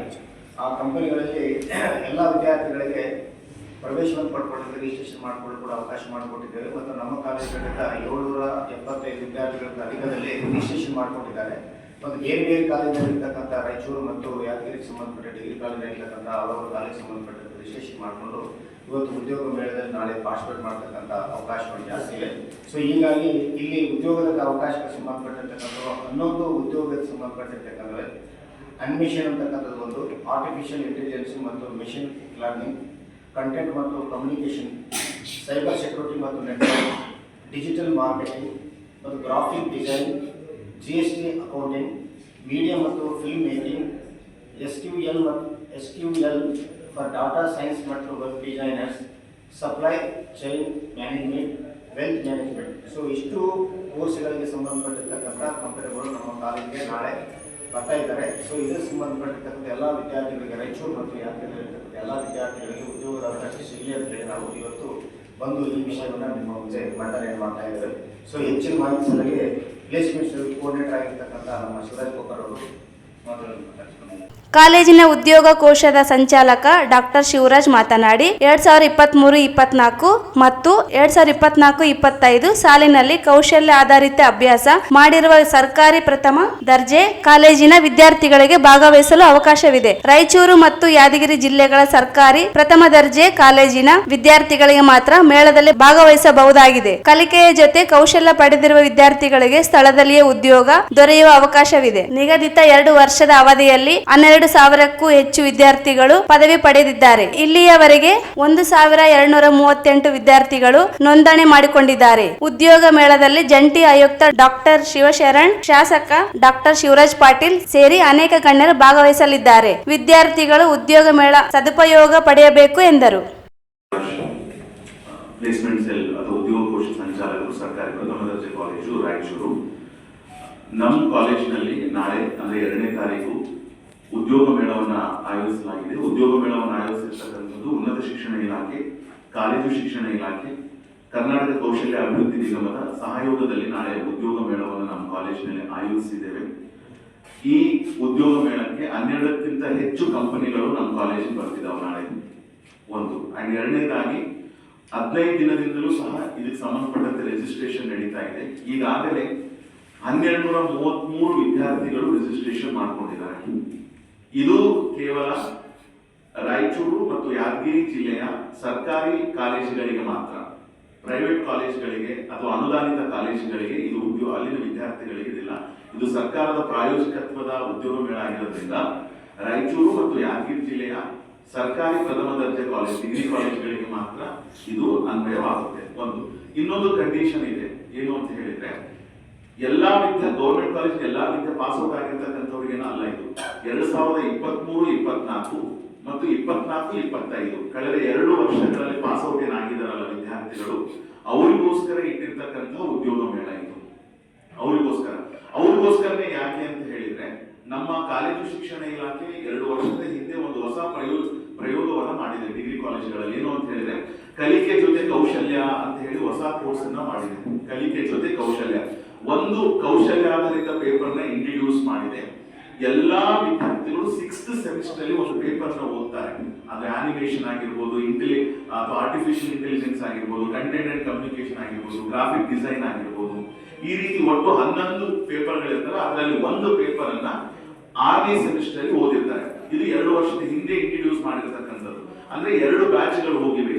ಆ ಕಂಪನಿಗಳಲ್ಲಿ ಎಲ್ಲ ವಿದ್ಯಾರ್ಥಿಗಳಿಗೆ ಪ್ರವೇಶವನ್ನು ಪಡ್ಕೊಂಡು ರಿಜಿಸ್ಟ್ರೇಷನ್ ಮಾಡಿಕೊಳ್ಳಲು ಕೂಡ ಅವಕಾಶ ಮಾಡಿಕೊಟ್ಟಿದ್ದೇವೆ. ಮತ್ತು ನಮ್ಮ ಕಾಲೇಜುಗಳಿಂದ ಏಳ್ನೂರ ಎಪ್ಪತ್ತೈದು ವಿದ್ಯಾರ್ಥಿಗಳಿಂದ ಅಧಿಕದಲ್ಲಿ ರಿಜಿಸ್ಟ್ರೇಷನ್ ಮಾಡಿಕೊಂಡಿದ್ದಾರೆ. ಮತ್ತು ಬೇರೆ ಬೇರೆ ಕಾಲೇಜಿನಲ್ಲಿರ್ತಕ್ಕಂಥ ರಾಯಚೂರು ಮತ್ತು ಯಾದಗಿರಿಗೆ ಸಂಬಂಧಪಟ್ಟ ಡಿಗ್ರಿ ಕಾಲೇಜಿನಲ್ಲಿರ್ತಕ್ಕಂಥ ಹಲವಾರು ಕಾಲೇಜ್ ಸಂಬಂಧಪಟ್ಟ ರಿಜಿಸ್ಟ್ರೇಷನ್ ಮಾಡಿಕೊಂಡು ಇವತ್ತು ಉದ್ಯೋಗ ಮೇಳದಲ್ಲಿ ನಾಳೆ ಪಾಸ್ಪೋರ್ಟ್ ಮಾಡ್ತಕ್ಕಂಥ ಅವಕಾಶಗಳು ಜಾಸ್ತಿ ಇದೆ. ಸೊ ಹೀಗಾಗಿ ಇಲ್ಲಿ ಉದ್ಯೋಗದ ಅವಕಾಶಕ್ಕೆ ಸಂಬಂಧಪಟ್ಟಿರ್ತಕ್ಕಂಥ ಹನ್ನೊಂದು ಉದ್ಯೋಗಕ್ಕೆ ಸಂಬಂಧಪಟ್ಟಿರ್ತಕ್ಕಂಥ ಅಡ್ಮಿಷನ್ ಅಂತಕ್ಕಂಥದ್ದು ಒಂದು ಆರ್ಟಿಫಿಷಿಯಲ್ ಇಂಟೆಲಿಜೆನ್ಸ್ ಮತ್ತು ಮೆಷಿನ್ ಲರ್ನಿಂಗ್ ಕಂಟೆಂಟ್ ಮತ್ತು ಕಮ್ಯುನಿಕೇಷನ್ ಸೈಬರ್ ಸೆಕ್ಯೂರಿಟಿ ಮತ್ತು ನೆಟ್ವರ್ಕ್ ಡಿಜಿಟಲ್ ಮಾರ್ಕೆಟಿಂಗ್ ಮತ್ತು graphic design G S T accounting media ಮತ್ತು film making S Q L ಮತ್ತು S Q L for data science ಮತ್ತು web designers supply chain management wealth management so ಇಷ್ಟು ಕೋರ್ಸ್ಗಳಿಗೆ ಸಂಬಂಧಪಟ್ಟಿರ್ತಕ್ಕಂಥ ಕಂಪನಿಗಳು ನಮ್ಮ ಕಾಲೇಜಿಗೆ ನಾಳೆ ಬರ್ತಾ ಇದ್ದಾರೆ. ಸೊ ಇದಕ್ಕೆ ಸಂಬಂಧಪಟ್ಟಿರ್ತಕ್ಕಂಥ ಎಲ್ಲ ವಿದ್ಯಾರ್ಥಿಗಳಿಗೆ, ರಾಯಚೂರು ಮತ್ತು ಯಾತ್ರೆಗಳಿರ್ತಕ್ಕಂಥ ಎಲ್ಲ ವಿದ್ಯಾರ್ಥಿಗಳಿಗೆ ಉದ್ಯೋಗದ ಅವಕಾಶ ಸಿಗಲಿ ಅಂತ ನಾವು ಇವತ್ತು ಬಂದು ಈ ವಿಷಯವನ್ನು ನಿಮ್ಮ ಮುಂದೆ ಮಂಡನೆ ಮಾಡ್ತಾ ಇದ್ದಾರೆ ಸೊ ಹೆಚ್ಚಿನ ಮಾಹಿತಿ ಸಲಹೆ ಪ್ಲೇಸ್ಮೆಂಟ್ ಕೋಆರ್ಡಿನೇಟರ್ ಆಗಿರ್ತಕ್ಕಂಥ ನಮ್ಮ ಶಿವರಾಜ್ ಗೋಪಾಲ್ ಅವರು ಮಾತನಾಡ್ತಾರೆ ಕಾಲೇಜಿನ ಉದ್ಯೋಗ ಕೋಶದ ಸಂಚಾಲಕ ಡಾಕ್ಟರ್ ಶಿವರಾಜ್ ಮಾತನಾಡಿ, ಎರಡ್ ಸಾವಿರದ ಇಪ್ಪತ್ತ್ಮೂರು ಇಪ್ಪತ್ನಾಲ್ಕು ಮತ್ತು ಎರಡ್ ಸಾವಿರದ ಇಪ್ಪತ್ನಾಲ್ಕು, ಇಪ್ಪತ್ತೈದು ಸಾಲಿನಲ್ಲಿ ಕೌಶಲ್ಯ ಆಧಾರಿತ ಅಭ್ಯಾಸ ಮಾಡಿರುವ ಸರ್ಕಾರಿ ಪ್ರಥಮ ದರ್ಜೆ ಕಾಲೇಜಿನ ವಿದ್ಯಾರ್ಥಿಗಳಿಗೆ ಭಾಗವಹಿಸಲು ಅವಕಾಶವಿದೆ. ರಾಯಚೂರು ಮತ್ತು ಯಾದಗಿರಿ ಜಿಲ್ಲೆಗಳ ಸರ್ಕಾರಿ ಪ್ರಥಮ ದರ್ಜೆ ಕಾಲೇಜಿನ ವಿದ್ಯಾರ್ಥಿಗಳಿಗೆ ಮಾತ್ರ ಮೇಳದಲ್ಲಿ ಭಾಗವಹಿಸಬಹುದಾಗಿದೆ. ಕಲಿಕೆಯ ಜೊತೆ ಕೌಶಲ್ಯ ಪಡೆದಿರುವ ವಿದ್ಯಾರ್ಥಿಗಳಿಗೆ ಸ್ಥಳದಲ್ಲಿಯೇ ಉದ್ಯೋಗ ದೊರೆಯುವ ಅವಕಾಶವಿದೆ. ನಿಗದಿತ ಎರಡು ವರ್ಷದ ಅವಧಿಯಲ್ಲಿ ಹನ್ನೆರಡು ಸಾವಿರಕ್ಕೂ ಹೆಚ್ಚು ವಿದ್ಯಾರ್ಥಿಗಳು ಪದವಿ ಪಡೆದಿದ್ದಾರೆ. ಇಲ್ಲಿಯವರೆಗೆ ಒಂದು ಸಾವಿರ ಎರಡ್ನೂರ ಮೂವತ್ತೆಂಟು ವಿದ್ಯಾರ್ಥಿಗಳು ನೋಂದಣಿ ಮಾಡಿಕೊಂಡಿದ್ದಾರೆ. ಉದ್ಯೋಗ ಮೇಳದಲ್ಲಿ ಜಂಟಿ ಆಯುಕ್ತ ಡಾಕ್ಟರ್ ಶಿವಶರಣ್, ಶಾಸಕ ಡಾಕ್ಟರ್ ಶಿವರಾಜ್ ಪಾಟೀಲ್ ಸೇರಿ ಅನೇಕ ಗಣ್ಯರು ಭಾಗವಹಿಸಲಿದ್ದಾರೆ. ವಿದ್ಯಾರ್ಥಿಗಳು ಉದ್ಯೋಗ ಮೇಳ ಸದುಪಯೋಗ ಪಡೆಯಬೇಕು ಎಂದರು. ಪ್ಲೇಸ್ಮೆಂಟ್ ಸೆಲ್ ಅಥವಾ ಉದ್ಯೋಗಕೋಶ ಸಂಚಾಲಕರು ಸರ್ಕಾರಿ ದರ್ಜೆ ಕಾಲೇಜು ರಾಯಚೂರು. ನಮ್ಮ ಕಾಲೇಜಿನಲ್ಲಿ ನಾಳೆ ಅಂದರೆ ಎರಡನೇ ತಾರೀಕು ಉದ್ಯೋಗ ಮೇಳವನ್ನು ಆಯೋಜಿಸಲಾಗಿದೆ. ಉದ್ಯೋಗ ಮೇಳವನ್ನು ಆಯೋಜಿಸಿರ್ತಕ್ಕಂಥದ್ದು ಉನ್ನತ ಶಿಕ್ಷಣ ಇಲಾಖೆ, ಕಾಲೇಜು ಶಿಕ್ಷಣ ಇಲಾಖೆ, ಕರ್ನಾಟಕ ಕೌಶಲ್ಯ ಅಭಿವೃದ್ಧಿ ನಿಗಮದ ಸಹಯೋಗದಲ್ಲಿ ನಾಳೆ ಉದ್ಯೋಗ ಮೇಳವನ್ನು ನಮ್ಮ ಕಾಲೇಜಿನಲ್ಲಿ ಆಯೋಜಿಸಿದ್ದೇವೆ. ಈ ಉದ್ಯೋಗ ಮೇಳಕ್ಕೆ ಹನ್ನೆರಡಕ್ಕಿಂತ ಹೆಚ್ಚು ಕಂಪನಿಗಳು ನಮ್ಮ ಕಾಲೇಜಿಗೆ ಬರ್ತಿದ್ದಾವೆ ನಾಳೆ. ಒಂದು. ಅಂಡ್ ಎರಡನೇದಾಗಿ, ಹದಿನೈದು ದಿನದಿಂದಲೂ ಸಹ ಇದಕ್ಕೆ ಸಂಬಂಧಪಟ್ಟಂತೆ ರಿಜಿಸ್ಟ್ರೇಷನ್ ನಡೀತಾ ಇದೆ. ಈಗಾಗಲೇ ಹನ್ನೆರಡು ನೂರ ಮೂವತ್ಮೂರು ವಿದ್ಯಾರ್ಥಿಗಳು ರಿಜಿಸ್ಟ್ರೇಷನ್ ಮಾಡ್ಕೊಂಡಿದ್ದಾರೆ. ಇದು ಕೇವಲ ರಾಯಚೂರು ಮತ್ತು ಯಾದಗಿರಿ ಜಿಲ್ಲೆಯ ಸರ್ಕಾರಿ ಕಾಲೇಜುಗಳಿಗೆ ಮಾತ್ರ. ಪ್ರೈವೇಟ್ ಕಾಲೇಜುಗಳಿಗೆ ಅಥವಾ ಅನುದಾನಿತ ಕಾಲೇಜುಗಳಿಗೆ ಇದು ಉದ್ಯೋಗ ಅಲ್ಲಿನ ವಿದ್ಯಾರ್ಥಿಗಳಿಗೆ ಇದಿಲ್ಲ. ಇದು ಸರ್ಕಾರದ ಪ್ರಾಯೋಜಕತ್ವದ ಉದ್ಯೋಗ ಮೇಳ ಆಗಿರೋದ್ರಿಂದ ರಾಯಚೂರು ಮತ್ತು ಯಾದಗಿರಿ ಜಿಲ್ಲೆಯ ಸರ್ಕಾರಿ ಪ್ರಥಮ ದರ್ಜೆ ಕಾಲೇಜ್, ಡಿಗ್ರಿ ಕಾಲೇಜುಗಳಿಗೆ ಮಾತ್ರ ಇದು ಅನ್ವಯವಾಗುತ್ತೆ. ಒಂದು. ಇನ್ನೊಂದು ಕಂಡೀಷನ್ ಇದೆ. ಏನು ಅಂತ ಹೇಳಿದ್ರೆ ಎಲ್ಲಾ ವಿದ್ಯಾ ಗೌರ್ಮೆಂಟ್ ಕಾಲೇಜ್ ಎಲ್ಲಾ ವಿದ್ಯೆ ಪಾಸ್ ಔಟ್ ಆಗಿರ್ತಕ್ಕಂಥವ್ರಿಗೇನ ಅಲ್ಲ ಇದು. ಎರಡು ಸಾವಿರದ ಇಪ್ಪತ್ಮೂರು, ಇಪ್ಪತ್ನಾಲ್ಕು ಮತ್ತು ಇಪ್ಪತ್ನಾಲ್ಕು, ಇಪ್ಪತ್ತೈದು. ಕಳೆದ ಎರಡು ವರ್ಷಗಳಲ್ಲಿ ಪಾಸ್ ಔಟ್ ಏನಾಗಿದ್ದಾರಲ್ಲ ವಿದ್ಯಾರ್ಥಿಗಳು, ಅವರಿಗೋಸ್ಕರ ಇಟ್ಟಿರ್ತಕ್ಕಂಥ ಉದ್ಯೋಗ ಮೇಳ ಇದು. ಅವರಿಗೋಸ್ಕರ. ಅವರಿಗೋಸ್ಕರನೇ ಯಾಕೆ ಅಂತ ಹೇಳಿದ್ರೆ, ನಮ್ಮ ಕಾಲೇಜು ಶಿಕ್ಷಣ ಇಲಾಖೆ ಎರಡು ವರ್ಷದ ಹಿಂದೆ ಒಂದು ಹೊಸ ಪ್ರಯೋಗ ಪ್ರಯೋಗವನ್ನು ಮಾಡಿದೆ ಡಿಗ್ರಿ ಕಾಲೇಜುಗಳಲ್ಲಿ. ಏನು ಅಂತ ಹೇಳಿದ್ರೆ, ಕಲಿಕೆ ಜೊತೆ ಕೌಶಲ್ಯ ಅಂತ ಹೇಳಿ ಹೊಸ ಕೋರ್ಸ್ ಅನ್ನ ಮಾಡಿದೆ. ಕಲಿಕೆ ಜೊತೆ ಕೌಶಲ್ಯ. ಒಂದು ಕೌಶಲ್ಯಾಧಾರಿತ ಪೇಪರ್ನ ಇಂಟ್ರಡ್ಯೂಸ್ ಮಾಡಿದೆ. ಎಲ್ಲಾ ವಿದ್ಯಾರ್ಥಿಗಳು ಸಿಕ್ಸ್ತ್ ಸೆಮಿಸ್ಟರ್ ಅಲ್ಲಿ ಒಂದು ಪೇಪರ್ನ ಓದ್ತಾರೆ. ಅದು ಆನಿಮೇಷನ್ ಆಗಿರ್ಬೋದು ಇಂಟೆಲಿ ಅಥವಾ ಆರ್ಟಿಫಿಷಿಯಲ್ ಇಂಟೆಲಿಜೆನ್ಸ್ ಆಗಿರ್ಬೋದು ಕಂಟೆಂಟ್ ಅಂಡ್ ಕಮ್ಯುನಿಕೇಶನ್ ಆಗಿರ್ಬೋದು ಗ್ರಾಫಿಕ್ ಡಿಸೈನ್ ಆಗಿರ್ಬೋದು. ಈ ರೀತಿ ಒಟ್ಟು ಹನ್ನೊಂದು ಪೇಪರ್ಗಳಿರ್ತವೆ ಅದರಲ್ಲಿ ಒಂದು ಪೇಪರ್ ಅನ್ನ ಆರನೇ ಸೆಮಿಸ್ಟರ್ ಅಲ್ಲಿ ಓದಿರ್ತಾರೆ. ಇದು ಎರಡು ವರ್ಷದ ಹಿಂದೆ ಇಂಟ್ರಡ್ಯೂಸ್ ಮಾಡಿರ್ತಕ್ಕಂಥದ್ದು. ಅಂದ್ರೆ ಎರಡು ಬ್ಯಾಚ್ಗಳು ಹೋಗಿವೆ.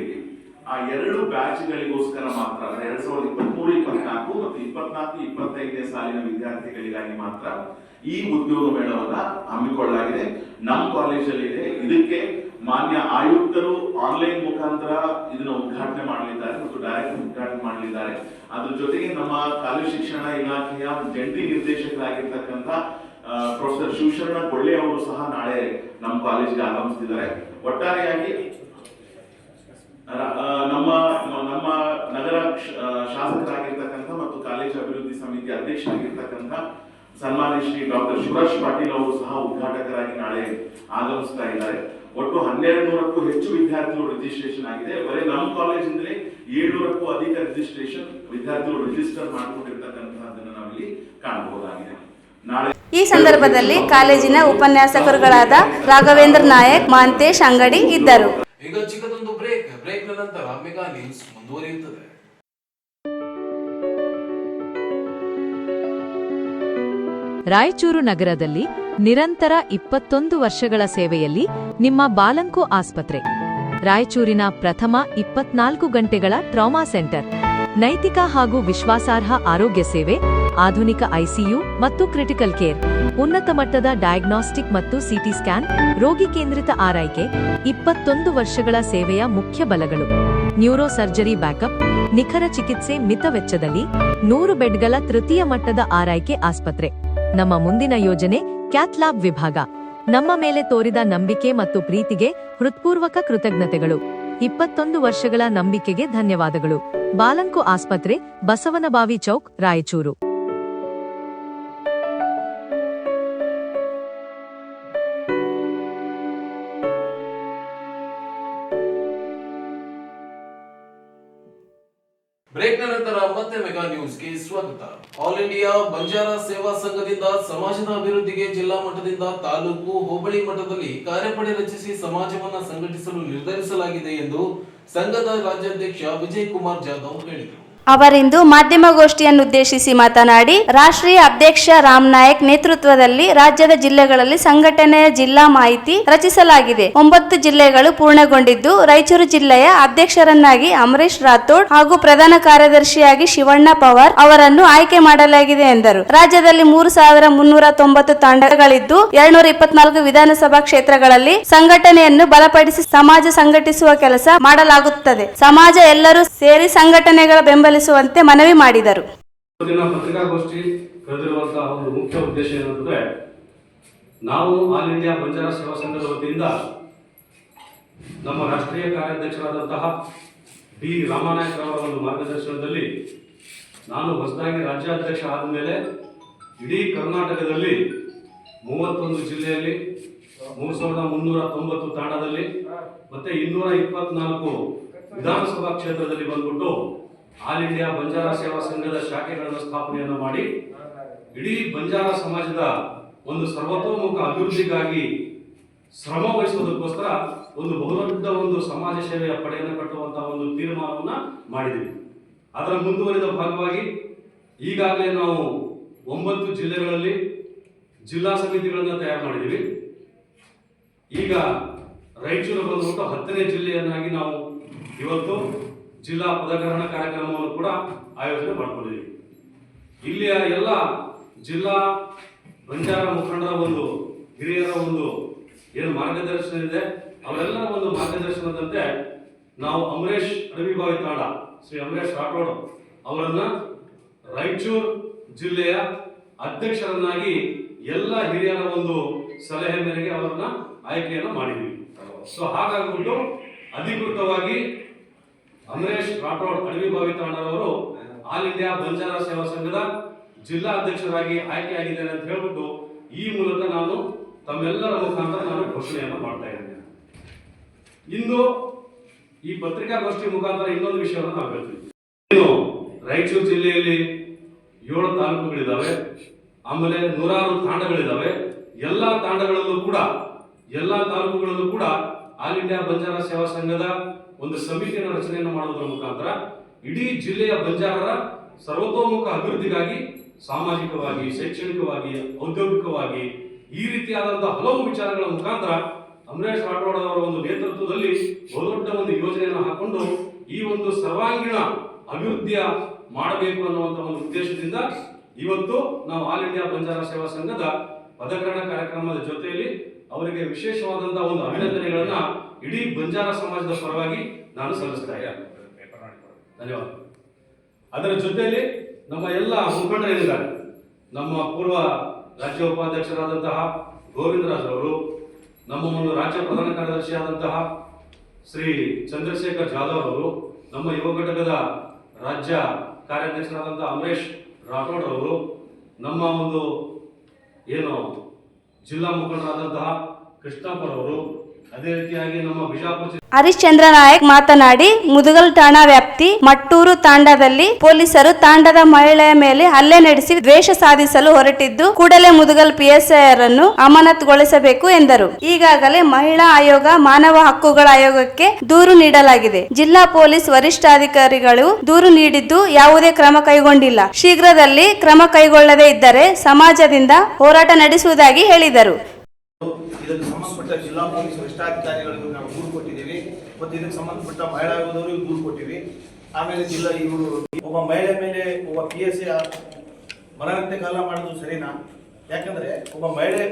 ಆ ಎರಡು ಬ್ಯಾಚ್ಗಳಿಗೋಸ್ಕರ ಮಾತ್ರ, ಅಂದ್ರೆ ಎರಡ್ ಸಾವಿರದ ಇಪ್ಪತ್ಮೂರು, ಇಪ್ಪತ್ನಾಲ್ಕು ಮತ್ತು ಇಪ್ಪತ್ನಾಲ್ಕು, ಇಪ್ಪತ್ತೈದನೇ ಸಾಲಿನ ವಿದ್ಯಾರ್ಥಿಗಳಿಗಾಗಿ ಮಾತ್ರ ಈ ಉದ್ಯೋಗ ಮೇಳವನ್ನ ಹಮ್ಮಿಕೊಳ್ಳಲಾಗಿದೆ. ನಮ್ಮ ಕಾಲೇಜಲ್ಲಿ ಇದೆ. ಇದಕ್ಕೆ ಮಾನ್ಯ ಆಯುಕ್ತರು ಆನ್ಲೈನ್ ಮುಖಾಂತರ ಇದನ್ನ ಉದ್ಘಾಟನೆ ಮಾಡಲಿದ್ದಾರೆ ಮತ್ತು ಡೈರೆಕ್ಟ್ ಉದ್ಘಾಟನೆ ಮಾಡಲಿದ್ದಾರೆ. ಅದ್ರ ಜೊತೆಗೆ ನಮ್ಮ ಕಾಲೇಜು ಶಿಕ್ಷಣ ಇಲಾಖೆಯ ಜಂಟಿ ನಿರ್ದೇಶಕರಾಗಿರ್ತಕ್ಕಂಥ ಪ್ರೊಫೆಸರ್ ಶಿವಶರಣ ಕೊಳ್ಳೆ ಅವರು ಸಹ ನಾಳೆ ನಮ್ಮ ಕಾಲೇಜ್ಗೆ ಆಗಮಿಸ್ತಿದ್ದಾರೆ. ಒಟ್ಟಾರೆಯಾಗಿ ನಮ್ಮ ನಮ್ಮ ನಗರ ಶಾಸಕರಾಗಿರ್ತಕ್ಕಂಥ ಮತ್ತು ಕಾಲೇಜು ಅಭಿವೃದ್ಧಿ ಸಮಿತಿ ಅಧ್ಯಕ್ಷರಾಗಿರ್ತಕ್ಕಂಥ ಸನ್ಮಾನ್ಯ ಶ್ರೀ ಡಾಕ್ಟರ್ ಸುರೇಶ್ ಪಾಟೀಲ್ ಅವರು ಸಹ ಉದ್ಘಾಟಕರಾಗಿ ನಾಳೆ ಆಗಮಿಸ್ತಾ ಇದ್ದಾರೆ. ಒಟ್ಟು ಹನ್ನೆರಡು ನೂರಕ್ಕೂ ಹೆಚ್ಚು ವಿದ್ಯಾರ್ಥಿಗಳು ರಿಜಿಸ್ಟ್ರೇಷನ್ ಆಗಿದೆ. ಬರೀ ನಮ್ಮ ಕಾಲೇಜಿಂದಲೇ ಏಳ್ನೂರಕ್ಕೂ ಅಧಿಕ ರಿಜಿಸ್ಟ್ರೇಷನ್ ವಿದ್ಯಾರ್ಥಿಗಳು ರಿಜಿಸ್ಟರ್ ಮಾಡಿಕೊಂಡಿರ್ತಕ್ಕಂಥದ್ದನ್ನು ನಾವಿಲ್ಲಿ ಕಾಣಬಹುದಾಗಿದೆ. ಈ ಸಂದರ್ಭದಲ್ಲಿ ಕಾಲೇಜಿನ ಉಪನ್ಯಾಸಕರುಗಳಾದ ರಾಘವೇಂದ್ರ ನಾಯಕ್, ಮಾಂತೇಶ್ ಅಂಗಡಿ ಇದ್ದರು. ಈಗ ಚಿಕ್ಕದೊಂದು ಬ್ರೇಕ್ ಬ್ರೇಕ್ ನಂತರ ಮೆಗಾ ನ್ಯೂಸ್ ಮುಂದುವರಿಯುತ್ತದೆ. ರಾಯಚೂರು ನಗರದಲ್ಲಿ ನಿರಂತರ ಇಪ್ಪತ್ತೊಂದು ವರ್ಷಗಳ ಸೇವೆಯಲ್ಲಿ ನಿಮ್ಮ ಬಾಲಂಕು ಆಸ್ಪತ್ರೆ. ರಾಯಚೂರಿನ ಪ್ರಥಮ ಇಪ್ಪತ್ನಾಲ್ಕು ಗಂಟೆಗಳ ಟ್ರಾಮಾ ಸೆಂಟರ್. ನೈತಿಕ ಹಾಗೂ ವಿಶ್ವಾಸಾರ್ಹ ಆರೋಗ್ಯ ಸೇವೆ ಆಧುನಿಕ ಐಸಿಯು ಮತ್ತು ಕ್ರಿಟಿಕಲ್ ಕೇರ್, ಉನ್ನತ ಮಟ್ಟದ ಡಯಾಗ್ನಾಸ್ಟಿಕ್ ಮತ್ತು ಸಿಟಿ ಸ್ಕ್ಯಾನ್, ರೋಗಿ ಕೇಂದ್ರಿತ ಆರೈಕೆ, ಇಪ್ಪತ್ತೊಂದು ವರ್ಷಗಳ ಸೇವೆಯ ಮುಖ್ಯ ಬಲಗಳು. ನ್ಯೂರೋ ಸರ್ಜರಿ ಬ್ಯಾಕಪ್, ನಿಖರ ಚಿಕಿತ್ಸೆ ಮಿತ ವೆಚ್ಚದಲ್ಲಿ ನೂರು ಬೆಡ್ಗಳ ತೃತೀಯ ಮಟ್ಟದ ಆರೈಕೆ ಆಸ್ಪತ್ರೆ. ನಮ್ಮ ಮುಂದಿನ ಯೋಜನೆ ಕ್ಯಾತ್ಲಾಬ್ ವಿಭಾಗ. ನಮ್ಮ ಮೇಲೆ ತೋರಿದ ನಂಬಿಕೆ ಮತ್ತು ಪ್ರೀತಿಗೆ ಹೃತ್ಪೂರ್ವಕ ಕೃತಜ್ಞತೆಗಳು. ಇಪ್ಪತ್ತೊಂದು ವರ್ಷಗಳ ನಂಬಿಕೆಗೆ ಧನ್ಯವಾದಗಳು. ಬಾಲಂಕು ಆಸ್ಪತ್ರೆ, ಬಸವನಬಾವಿ ಚೌಕ್, ರಾಯಚೂರು. ನ್ಯೂಸ್ಗೆ ಸ್ವಾಗತ. ಆಲ್ ಇಂಡಿಯಾ ಬಂಜಾರ ಸೇವಾ ಸಂಘದಿಂದ ಸಮಾಜದ ಅಭಿವೃದ್ಧಿಗೆ ಜಿಲ್ಲಾ ಮಟ್ಟದಿಂದ ತಾಲೂಕು ಹೋಬಳಿ ಮಟ್ಟದಲ್ಲಿ ಕಾರ್ಯಪಡೆ ರಚಿಸಿ ಸಮಾಜವನ್ನು ಸಂಘಟಿಸಲು ನಿರ್ಧರಿಸಲಾಗಿದೆ ಎಂದು ಸಂಘದ ರಾಜ್ಯಾಧ್ಯಕ್ಷ ವಿಜಯ್ ಕುಮಾರ್ ಜಾಧವ್ ಹೇಳಿದರು. ಅವರಿಂದು ಮಾಧ್ಯಮಗೋಷ್ಠಿಯನ್ನುದ್ದೇಶಿಸಿ ಮಾತನಾಡಿ, ರಾಷ್ಟ್ರೀಯ ಅಧ್ಯಕ್ಷ ರಾಮ್ ನಾಯಕ್ ನೇತೃತ್ವದಲ್ಲಿ ರಾಜ್ಯದ ಜಿಲ್ಲೆಗಳಲ್ಲಿ ಸಂಘಟನೆಯ ಜಿಲ್ಲಾ ಮಾಹಿತಿ ರಚಿಸಲಾಗಿದೆ. ಒಂಬತ್ತು ಜಿಲ್ಲೆಗಳು ಪೂರ್ಣಗೊಂಡಿದ್ದು, ರಾಯಚೂರು ಜಿಲ್ಲೆಯ ಅಧ್ಯಕ್ಷರನ್ನಾಗಿ ಅಮರೀಶ್ ರಾಥೋಡ್ ಹಾಗೂ ಪ್ರಧಾನ ಕಾರ್ಯದರ್ಶಿಯಾಗಿ ಶಿವಣ್ಣ ಪವಾರ್ ಅವರನ್ನು ಆಯ್ಕೆ ಮಾಡಲಾಗಿದೆ ಎಂದರು. ರಾಜ್ಯದಲ್ಲಿ ಮೂರು ಸಾವಿರ ಮುನ್ನೂರ ತೊಂಬತ್ತು ತಾಂಡಗಳಿದ್ದು, ಎರಡ್ನೂರ ಇಪ್ಪತ್ನಾಲ್ಕು ವಿಧಾನಸಭಾ ಕ್ಷೇತ್ರಗಳಲ್ಲಿ ಸಂಘಟನೆಯನ್ನು ಬಲಪಡಿಸಿ ಸಮಾಜ ಸಂಘಟಿಸುವ ಕೆಲಸ ಮಾಡಲಾಗುತ್ತದೆ. ಸಮಾಜ ಎಲ್ಲರೂ ಸೇರಿ ಸಂಘಟನೆಗಳ ಬೆಂಬಲಿಸುವಂತೆ ಮನವಿ ಮಾಡಿದರು. ಪತ್ರಿಕಾಗೋಷ್ಠಿ ಕರೆದಿರುವಂತಹ ಒಂದು ಮುಖ್ಯ ಉದ್ದೇಶ ಏನಂತಂದ್ರೆ ನಾವು ಆಲ್ ಇಂಡಿಯಾ ಬಂಜಾರ ಸೇವಾ ಸಂಘದ ವತಿಯಿಂದ ನಮ್ಮ ರಾಷ್ಟ್ರೀಯ ಕಾರ್ಯಾಧ್ಯಕ್ಷರಾದಂತಹ ಬಿ ರಾಮನಾಯಕ್ ಅವರ ಒಂದು ಮಾರ್ಗದರ್ಶನದಲ್ಲಿ ನಾನು ಹೊಸದಾಗಿ ರಾಜ್ಯಾಧ್ಯಕ್ಷ ಆದ ಮೇಲೆ ಇಡೀ ಕರ್ನಾಟಕದಲ್ಲಿ ಮೂವತ್ತೊಂದು ಜಿಲ್ಲೆಯಲ್ಲಿ, ಮೂರು ಸಾವಿರದ ಮುನ್ನೂರ ತೊಂಬತ್ತು ತಾಣದಲ್ಲಿ ಮತ್ತೆ ಇನ್ನೂರ ಇಪ್ಪತ್ನಾಲ್ಕು ವಿಧಾನಸಭಾ ಕ್ಷೇತ್ರದಲ್ಲಿ ಬಂದ್ಬಿಟ್ಟು ಆಲ್ ಇಂಡಿಯಾ ಬಂಜಾರ ಸೇವಾ ಸಂಘದ ಶಾಖೆಗಳನ್ನು ಸ್ಥಾಪನೆಯನ್ನು ಮಾಡಿ ಇಡೀ ಬಂಜಾರ ಸಮಾಜದ ಒಂದು ಸರ್ವತೋಮುಖ ಅಭಿವೃದ್ಧಿಗಾಗಿ ಶ್ರಮ ವಹಿಸುವುದಕ್ಕೋಸ್ಕರ ಒಂದು ಬಹುದೊಡ್ಡ ಒಂದು ಸಮಾಜ ಸೇವೆಯ ಪಡೆಯನ್ನು ಕಟ್ಟುವಂತಹ ಒಂದು ತೀರ್ಮಾನವನ್ನ ಮಾಡಿದ್ದೀವಿ. ಅದರ ಮುಂದುವರಿದ ಭಾಗವಾಗಿ ಈಗಾಗಲೇ ನಾವು ಒಂಬತ್ತು ಜಿಲ್ಲೆಗಳಲ್ಲಿ ಜಿಲ್ಲಾ ಸಮಿತಿಗಳನ್ನು ತಯಾರು ಮಾಡಿದ್ದೀವಿ. ಈಗ ರಾಯಚೂರು ಬಂದ್ಬಿಟ್ಟು ಹತ್ತನೇ ಜಿಲ್ಲೆಯನ್ನಾಗಿ ನಾವು ಇವತ್ತು ಜಿಲ್ಲಾ ಪದಗ್ರಹಣ ಕಾರ್ಯಕ್ರಮವನ್ನು ಕೂಡ ಆಯೋಜನೆ ಮಾಡ್ಕೊಂಡಿದ್ದೀವಿ. ಇಲ್ಲಿಯ ಎಲ್ಲ ಜಿಲ್ಲಾ ಬಂಜಾರ ಮುಖಂಡರ ಒಂದು, ಹಿರಿಯರ ಒಂದು ಏನು ಮಾರ್ಗದರ್ಶನ ಇದೆ, ಅವರೆಲ್ಲರ ಒಂದು ಮಾರ್ಗದರ್ಶನದಂತೆ ನಾವು ಅಮರೇಶ್ ಅರವಿಭಾವಿ ತಾಣ ಶ್ರೀ ಅಮರೇಶ್ ರಾಠೋಡ್ ಅವರನ್ನ ರಾಯಚೂರು ಜಿಲ್ಲೆಯ ಅಧ್ಯಕ್ಷರನ್ನಾಗಿ ಎಲ್ಲ ಹಿರಿಯರ ಒಂದು ಸಲಹೆ ಮೇರೆಗೆ ಅವರನ್ನ ಆಯ್ಕೆಯನ್ನು ಮಾಡಿದ್ವಿ. ಸೊ ಹಾಗಾಗ್ಬಿಟ್ಟು ಅಧಿಕೃತವಾಗಿ ಅಮರೇಶ್ ರಾಠೋಡ್ ಅಡವಿಬಾವಿ ತಾಂಡವರು ಆಲ್ ಇಂಡಿಯಾ ಬಂಜಾರ ಸೇವಾ ಸಂಘದ ಜಿಲ್ಲಾ ಅಧ್ಯಕ್ಷರಾಗಿ ಆಯ್ಕೆಯಾಗಿದ್ದೇನೆ ಅಂತ ಹೇಳ್ಬಿಟ್ಟು ಈ ಮೂಲಕ ನಾನು ತಮ್ಮೆಲ್ಲರ ಮುಖಾಂತರ ನಾನು ಘೋಷಣೆಯನ್ನು ಮಾಡ್ತಾ ಇದ್ದೇನೆ. ಇಂದು ಈ ಪತ್ರಿಕಾಗೋಷ್ಠಿ ಮುಖಾಂತರ ಇನ್ನೊಂದು ವಿಷಯವನ್ನು ನಾವು ಹೇಳ್ತೀವಿ. ಇನ್ನು ರಾಯಚೂರು ಜಿಲ್ಲೆಯಲ್ಲಿ ಏಳು ತಾಲೂಕುಗಳಿದ್ದಾವೆ ಆಮೇಲೆ ನೂರಾರು ತಾಂಡಗಳಿದ್ದಾವೆ ಎಲ್ಲ ತಾಂಡಗಳಲ್ಲೂ ಕೂಡ, ಎಲ್ಲ ತಾಲೂಕುಗಳಲ್ಲೂ ಕೂಡ ಆಲ್ ಇಂಡಿಯಾ ಬಂಜಾರ ಸೇವಾ ಸಂಘದ ಒಂದು ಸಮಿತಿಯನ್ನು ರಚನೆಯನ್ನು ಮಾಡುವುದರ ಮುಖಾಂತರ ಇಡೀ ಜಿಲ್ಲೆಯ ಬಂಜಾರರ ಸರ್ವತೋಮುಖ ಅಭಿವೃದ್ಧಿಗಾಗಿ, ಸಾಮಾಜಿಕವಾಗಿ, ಶೈಕ್ಷಣಿಕವಾಗಿ, ಔದ್ಯೋಗಿಕವಾಗಿ ಈ ರೀತಿಯಾದಂತಹ ಹಲವು ವಿಚಾರಗಳ ಮುಖಾಂತರ ಅಮರೇಶ್ ರಾಠೋಡ್ ಅವರ ಒಂದು ನೇತೃತ್ವದಲ್ಲಿ ಬಹುದೊಡ್ಡ ಒಂದು ಯೋಜನೆಯನ್ನು ಹಾಕೊಂಡು ಈ ಒಂದು ಸರ್ವಾಂಗೀಣ ಅಭಿವೃದ್ಧಿಯ ಮಾಡಬೇಕು ಅನ್ನುವಂತಹ ಒಂದು ಉದ್ದೇಶದಿಂದ ಇವತ್ತು ನಾವು ಆಲ್ ಇಂಡಿಯಾ ಬಂಜಾರ ಸೇವಾ ಸಂಘದ ಪದಕರಣ ಕಾರ್ಯಕ್ರಮದ ಜೊತೆಯಲ್ಲಿ ಅವರಿಗೆ ವಿಶೇಷವಾದಂತಹ ಒಂದು ಅಭಿನಂದನೆಗಳನ್ನ ಇಡೀ ಬಂಜಾರ ಸಮಾಜದ ಪರವಾಗಿ ನಾನು ಸಲ್ಲಿಸ್ತಾ ಇದ್ದೇನೆ ಧನ್ಯವಾದ. ಅದರ ಜೊತೆಯಲ್ಲಿ ನಮ್ಮ ಎಲ್ಲ ಮುಖಂಡರೇನಿದ್ದಾರೆ ನಮ್ಮ ಪೂರ್ವ ರಾಜ್ಯ ಉಪಾಧ್ಯಕ್ಷರಾದಂತಹ ಗೋವಿಂದರಾಜ್ ಅವರು ನಮ್ಮ ಒಂದು ರಾಜ್ಯ ಪ್ರಧಾನ ಕಾರ್ಯದರ್ಶಿಯಾದಂತಹ ಶ್ರೀ ಚಂದ್ರಶೇಖರ್ ಜಾಧವ್ ಅವರು ನಮ್ಮ ಯುವ ಘಟಕದ ರಾಜ್ಯ ಕಾರ್ಯಾಧ್ಯಕ್ಷರಾದಂತಹ ಅಮರೇಶ್ ರಾಠೋಡ್ ಅವರು ನಮ್ಮ ಒಂದು ಏನು ಜಿಲ್ಲಾ ಮುಖಂಡರಾದಂತಹ ಕೃಷ್ಣಪ್ಪರವರು ಹರಿಶ್ಚಂದ್ರ ನಾಯಕ್ ಮಾತನಾಡಿ, ಮುದುಗಲ್ ಠಾಣಾ ವ್ಯಾಪ್ತಿ ಮಟ್ಟೂರು ತಾಂಡದಲ್ಲಿ ಪೊಲೀಸರು ತಾಂಡದ ಮಹಿಳೆಯ ಮೇಲೆ ಹಲ್ಲೆ ನಡೆಸಿ ದ್ವೇಷ ಸಾಧಿಸಲು ಹೊರಟಿದ್ದು, ಕೂಡಲೇ ಮುದುಗಲ್ ಪಿಎಸ್ಐ ಅನ್ನು ಅಮಾನತುಗೊಳಿಸಬೇಕು ಎಂದರು. ಈಗಾಗಲೇ ಮಹಿಳಾ ಆಯೋಗ ಮಾನವ ಹಕ್ಕುಗಳ ಆಯೋಗಕ್ಕೆ ದೂರು ನೀಡಲಾಗಿದೆ. ಜಿಲ್ಲಾ ಪೊಲೀಸ್ ವರಿಷ್ಠಾಧಿಕಾರಿಗಳು ದೂರು ನೀಡಿದ್ದು ಯಾವುದೇ ಕ್ರಮ ಕೈಗೊಂಡಿಲ್ಲ. ಶೀಘ್ರದಲ್ಲಿ ಕ್ರಮ ಕೈಗೊಳ್ಳದೇ ಇದ್ದರೆ ಸಮಾಜದಿಂದ ಹೋರಾಟ ನಡೆಸುವುದಾಗಿ ಹೇಳಿದರು. ಇದಕ್ಕೆ ಸಂಬಂಧಪಟ್ಟ ಜಿಲ್ಲಾ ಪೊಲೀಸ್ ವರಿಷ್ಠಾಧಿಕಾರಿಗಳಿಗೂ ನಾವು ದೂರು ಕೊಟ್ಟಿದ್ದೀವಿ. ಮತ್ತು ಇದಕ್ಕೆ ಸಂಬಂಧಪಟ್ಟ ಮಹಿಳಾ ಆಯೋಗದವರಿಗೂ ದೂರು ಕೊಟ್ಟಿವಿ ಆಮೇಲೆ ಜಿಲ್ಲಾ ಇವರು ಒಬ್ಬ ಮಹಿಳೆ ಮೇಲೆ ಒಬ್ಬ ಪಿ ಎಸ್ ಮನನಂತೆ ಕಾಲ ಮಾಡೋದು ಸರಿನಾ? ಯಾಕಂದ್ರೆ ಒಬ್ಬ ಮಹಿಳೆ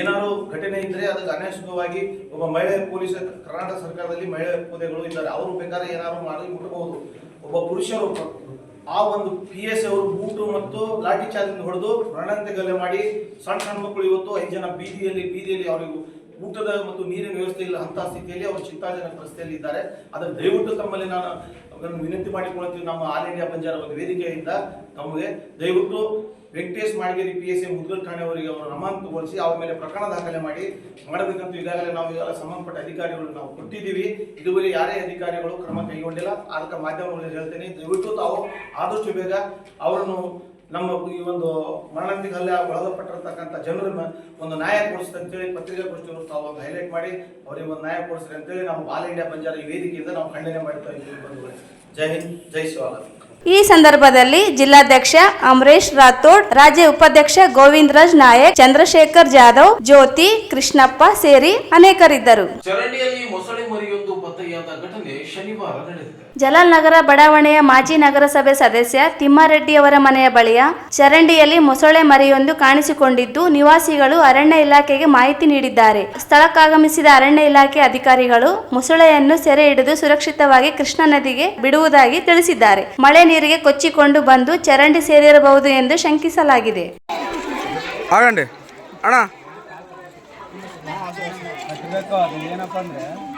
ಏನಾದ್ರು ಘಟನೆ ಇದ್ರೆ ಅದಕ್ಕೆ ಅನೈಸ್ಕವಾಗಿ ಒಬ್ಬ ಮಹಿಳೆ ಪೊಲೀಸ್, ಕರ್ನಾಟಕ ಸರ್ಕಾರದಲ್ಲಿ ಮಹಿಳೆ ಹುದ್ದೆಗಳು ಇದ್ದಾರೆ. ಅವರು ಬೇಕಾದ್ರೆ ಏನಾದ್ರು ಮಾಡಿ ಮುಟ್ಟಬಹುದು. ಒಬ್ಬ ಪುರುಷರು ಆ ಒಂದು ಪಿ ಎಸ್ ಅವರು ಬೂಟು ಮತ್ತು ಲಾಠಿ ಚಾರ್ಜ್ ಹೊಡೆದು ರಣಂತೆ ಗಲ್ಲೆ ಮಾಡಿ ಸಣ್ಣ ಸಣ್ಣ ಮಕ್ಕಳು ಇವತ್ತು ಐದು ಜನ ಬೀದಿಯಲ್ಲಿ ಬೀದಿಯಲ್ಲಿ ಅವರಿಗೆ ಊಟದ ಮತ್ತು ನೀರಿನ ವ್ಯವಸ್ಥೆ ಇಲ್ಲ ಅಂತ ಸ್ಥಿತಿಯಲ್ಲಿ ಅವರು ಚಿಂತಾಜನಕ ರಸ್ತೆಯಲ್ಲಿ ಇದ್ದಾರೆ. ಅದನ್ನು ದಯವಿಟ್ಟು ತಮ್ಮಲ್ಲಿ ನಾನು ವಿನಂತಿ ಮಾಡಿಕೊಳ್ಳುತ್ತೀವಿ ನಮ್ಮ ಆಲ್ ಇಂಡಿಯಾ ಒಂದು ವೇದಿಕೆಯಿಂದ ನಮಗೆ ದಯವಿಟ್ಟು Venkatesh Madageri P S A Mudgal ಠಾಣೆಯವರಿಗೆ ಅವರು ಅಮಾನತುಗೊಳಿಸಿ ಅವ್ರ ಮೇಲೆ ಪ್ರಕರಣ ದಾಖಲೆ ಮಾಡಿ ಮಾಡಬೇಕಂತ ಈಗಾಗಲೇ ನಾವು ಈಗಾಗಲೇ ಸಂಬಂಧಪಟ್ಟ ಅಧಿಕಾರಿಗಳು ನಾವು ಕೊಟ್ಟಿದ್ದೀವಿ. ಇದುವರೆಗೆ ಯಾರೇ ಅಧಿಕಾರಿಗಳು ಕ್ರಮ ಕೈಗೊಂಡಿಲ್ಲ. ಅದಕ್ಕೆ ಮಾಧ್ಯಮಗಳಲ್ಲಿ ಹೇಳ್ತೇನೆ, ದಯವಿಟ್ಟು ತಾವು ಆದಷ್ಟು ಬೇಗ ಅವರನ್ನು ನಮ್ಮ ಈ ಒಂದು ಮರಣಾಂತಿಕ ಹಲ್ಲೆ ಒಳಗಪಟ್ಟಿರ್ತಕ್ಕಂಥ ಜನರನ್ನ ಒಂದು ನ್ಯಾಯ ಕೊಡಿಸ್ತಾರೆ ಅಂತೇಳಿ ಪತ್ರಿಕಾಗೋಷ್ಠಿಯವರು ತಾವು ಒಂದು ಹೈಲೈಟ್ ಮಾಡಿ, ಅವರಿಗೆ ಒಂದು ನ್ಯಾಯ ಕೊಡಿಸ್ರಿ ಅಂತೇಳಿ ನಾವು ಆಲ್ ಇಂಡಿಯಾ ಪಂಜಾಬ್ ವೇದಿಕೆಯಿಂದ ನಾವು ಖಂಡನೆ ಮಾಡ್ತಾ ಇದ್ದೀವಿ ಬಂಧುಗಳೇ. ಜೈ ಹಿಂದ್, ಜೈ ಶಿವಾಲ ಈ ಸಂದರ್ಭದಲ್ಲಿ ಜಿಲ್ಲಾಧ್ಯಕ್ಷ ಅಮರೇಶ್ ರಾಥೋಡ್, ರಾಜ್ಯ ಉಪಾಧ್ಯಕ್ಷ ಗೋವಿಂದರಾಜ್ ನಾಯಕ್, ಚಂದ್ರಶೇಖರ್ ಜಾಧವ್, ಜ್ಯೋತಿ ಕೃಷ್ಣಪ್ಪ ಸೇರಿ ಅನೇಕರಿದ್ದರು. ಚರಂಡಿಯಲ್ಲಿ ಮೊಸಳೆ ಮರಿಯೊಂದು ಪತ್ತೆಯಾದ ಘಟನೆ ಶನಿವಾರ ನಡೆದಿದೆ. ಜಲಾಲ್ ನಗರ ಬಡಾವಣೆಯ ಮಾಜಿ ನಗರಸಭೆ ಸದಸ್ಯ ತಿಮ್ಮಾರೆಡ್ಡಿಯವರ ಮನೆಯ ಬಳಿಯ ಚರಂಡಿಯಲ್ಲಿ ಮೊಸಳೆ ಮರಿಯೊಂದು ಕಾಣಿಸಿಕೊಂಡಿದ್ದು ನಿವಾಸಿಗಳು ಅರಣ್ಯ ಇಲಾಖೆಗೆ ಮಾಹಿತಿ ನೀಡಿದ್ದಾರೆ ಸ್ಥಳಕ್ಕಾಗಮಿಸಿದ ಅರಣ್ಯ ಇಲಾಖೆ ಅಧಿಕಾರಿಗಳು ಮೊಸಳೆಯನ್ನು ಸೆರೆ ಹಿಡಿದು ಸುರಕ್ಷಿತವಾಗಿ ಕೃಷ್ಣಾ ನದಿಗೆ ಬಿಡುವುದಾಗಿ ತಿಳಿಸಿದ್ದಾರೆ ಮಳೆ ನೀರಿಗೆ ಕೊಚ್ಚಿಕೊಂಡು ಬಂದು ಚರಂಡಿ ಸೇರಿರಬಹುದು ಎಂದು ಶಂಕಿಸಲಾಗಿದೆ ಆಗಂడి ಅಣ್ಣ ಏನಪ್ಪ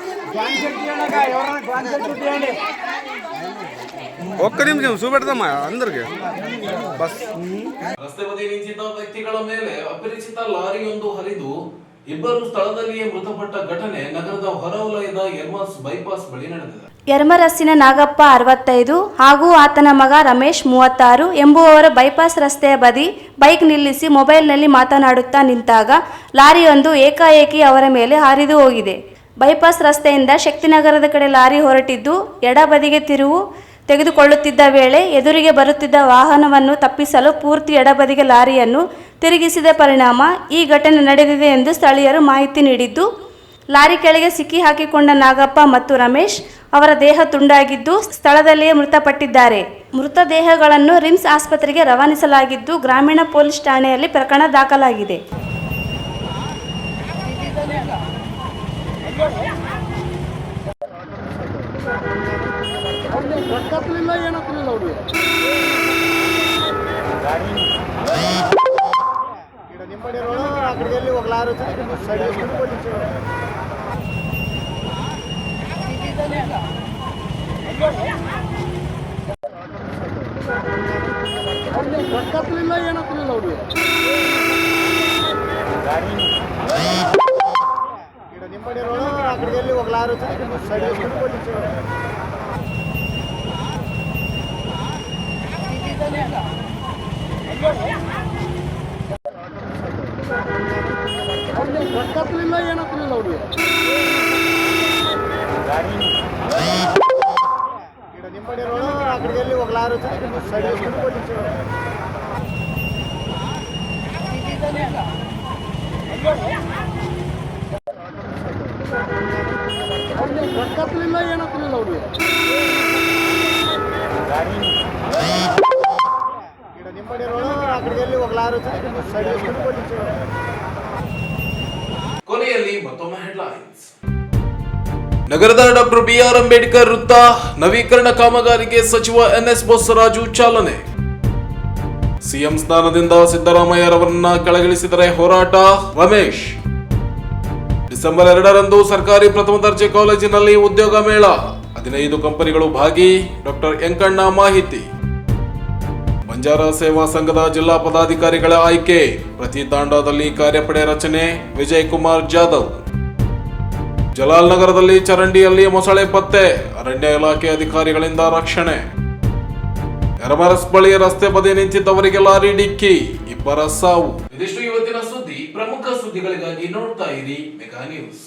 ఒక్క నిమిషం చూపెడతామా అందరికి బస్ ರಸ್ತೆ ಬದಿ ನಿಂತಿದ್ದ ವ್ಯಕ್ತಿಗಳ ಮೇಲೆ ಅಪರಿಚಿತ ಲಾರಿಯೊಂದು ಹರಿದು ಇಬ್ಬರು ಸ್ಥಳದಲ್ಲಿಯೇ ಮೃತಪಟ್ಟ ಘಟನೆ ನಗರದ ಹೊರವಲಯದ ಎರ್ಮಾಸ್ ಬೈಪಾಸ್ ಬಳಿ ನಡೆದಿದೆ ಯರ್ಮರಸ್ಸಿನ ನಾಗಪ್ಪ ಅರವತ್ತೈದು ಹಾಗೂ ಆತನ ಮಗ ರಮೇಶ್ ಮೂವತ್ತಾರು ಎಂಬುವವರು ಬೈಪಾಸ್ ರಸ್ತೆಯ ಬದಿ ಬೈಕ್ ನಿಲ್ಲಿಸಿ ಮೊಬೈಲ್ನಲ್ಲಿ ಮಾತನಾಡುತ್ತಾ ನಿಂತಾಗ ಲಾರಿಯೊಂದು ಏಕಾಏಕಿ ಅವರ ಮೇಲೆ ಹಾರಿದು ಹೋಗಿದೆ ಬೈಪಾಸ್ ರಸ್ತೆಯಿಂದ ಶಕ್ತಿನಗರದ ಕಡೆ ಲಾರಿ ಹೊರಟಿದ್ದು ಎಡಬದಿಗೆ ತಿರುವು ತೆಗೆದುಕೊಳ್ಳುತ್ತಿದ್ದ ವೇಳೆ ಎದುರಿಗೆ ಬರುತ್ತಿದ್ದ ವಾಹನವನ್ನು ತಪ್ಪಿಸಲು ಪೂರ್ತಿ ಎಡಬದಿಗೆ ಲಾರಿಯನ್ನು ತಿರುಗಿಸಿದ ಪರಿಣಾಮ ಈ ಘಟನೆ ನಡೆದಿದೆ ಎಂದು ಸ್ಥಳೀಯರು ಮಾಹಿತಿ ನೀಡಿದ್ದು, ಲಾರಿ ಕೆಳಗೆ ಸಿಕ್ಕಿ ಹಾಕಿಕೊಂಡ ನಾಗಪ್ಪ ಮತ್ತು ರಮೇಶ್ ಅವರ ದೇಹ ತುಂಡಾಗಿದ್ದು ಸ್ಥಳದಲ್ಲಿಯೇ ಮೃತಪಟ್ಟಿದ್ದಾರೆ. ಮೃತದೇಹಗಳನ್ನು ರಿಮ್ಸ್ ಆಸ್ಪತ್ರೆಗೆ ರವಾನಿಸಲಾಗಿದ್ದು, ಗ್ರಾಮೀಣ ಪೊಲೀಸ್ ಠಾಣೆಯಲ್ಲಿ ಪ್ರಕರಣ ದಾಖಲಾಗಿದೆ. ಗೊತ್ತಾಗ್ಲಿಲ್ಲ ಏನಾಗ್ಲಿಲ್ಲ ಅವ್ರಿಗೆ ನಿಮ್ಮಡಿ ಸೈಡ್ ಅವ್ರಿಗೆ ಆ ಕಡೆಯಲ್ಲಿ ಹೋಗ್ಲಾರು ಗೊತ್ತಾಗ್ಲಿಲ್ಲ ಏನಾಗ್ಲಿಲ್ಲ ಅವ್ರಿಗೆ ನಿಂಬಡಿ ರೋಡ್ ಆ ಕಡೆಯಲ್ಲಿ ಹೋಗ್ಲಾರು ಸೈಡ್ ನಗರದ ಡಾಕ್ಟರ್ ಬಿ ಆರ್ ಅಂಬೇಡ್ಕರ್ ವೃತ್ತ ನವೀಕರಣ ಕಾಮಗಾರಿಗೆ ಸಚಿವ ಎನ್ ಎಸ್ ಬಸವರಾಜು ಚಾಲನೆ. ಸಿಎಂ ಸ್ಥಾನದಿಂದ ಸಿದ್ದರಾಮಯ್ಯರವರನ್ನ ಕೆಳಗಿಳಿಸಿದರೆ ಹೋರಾಟ. ರಮೇಶ್ ಡಿಸೆಂಬರ್ ಎರಡರಂದು ಸರ್ಕಾರಿ ಪ್ರಥಮ ದರ್ಜೆ ಕಾಲೇಜಿನಲ್ಲಿ ಉದ್ಯೋಗ ಮೇಳ. ಹದಿನೈದು ಕಂಪನಿಗಳು ಭಾಗಿ, ಡಾಕ್ಟರ್ ಎಂಕಣ್ಣ ಮಾಹಿತಿ. ಬಂಜಾರ ಸೇವಾ ಸಂಘದ ಜಿಲ್ಲಾ ಪದಾಧಿಕಾರಿಗಳ ಆಯ್ಕೆ, ಪ್ರತಿ ತಾಂಡದಲ್ಲಿ ಕಾರ್ಯಪಡೆ ರಚನೆ ವಿಜಯ್ ಕುಮಾರ್ ಜಾಧವ್. ಜಲಾಲ್ ನಗರದಲ್ಲಿ ಚರಂಡಿಯಲ್ಲಿ ಮೊಸಳೆ ಪತ್ತೆ, ಅರಣ್ಯ ಇಲಾಖೆ ಅಧಿಕಾರಿಗಳಿಂದ ರಕ್ಷಣೆ. ಎರಮರಸ್ ಬಳಿ ರಸ್ತೆ ಬದಿ ನಿಂತಿದ್ದವರಿಗೆ ಲಾರಿ ಡಿಕ್ಕಿ, ಇಬ್ಬರ ಸಾವು. ಪ್ರಮುಖ ಸುದ್ದಿಗಳಿಗಾಗಿ ನೋಡ್ತಾ ಇರಿ ಮೆಗಾ ನ್ಯೂಸ್.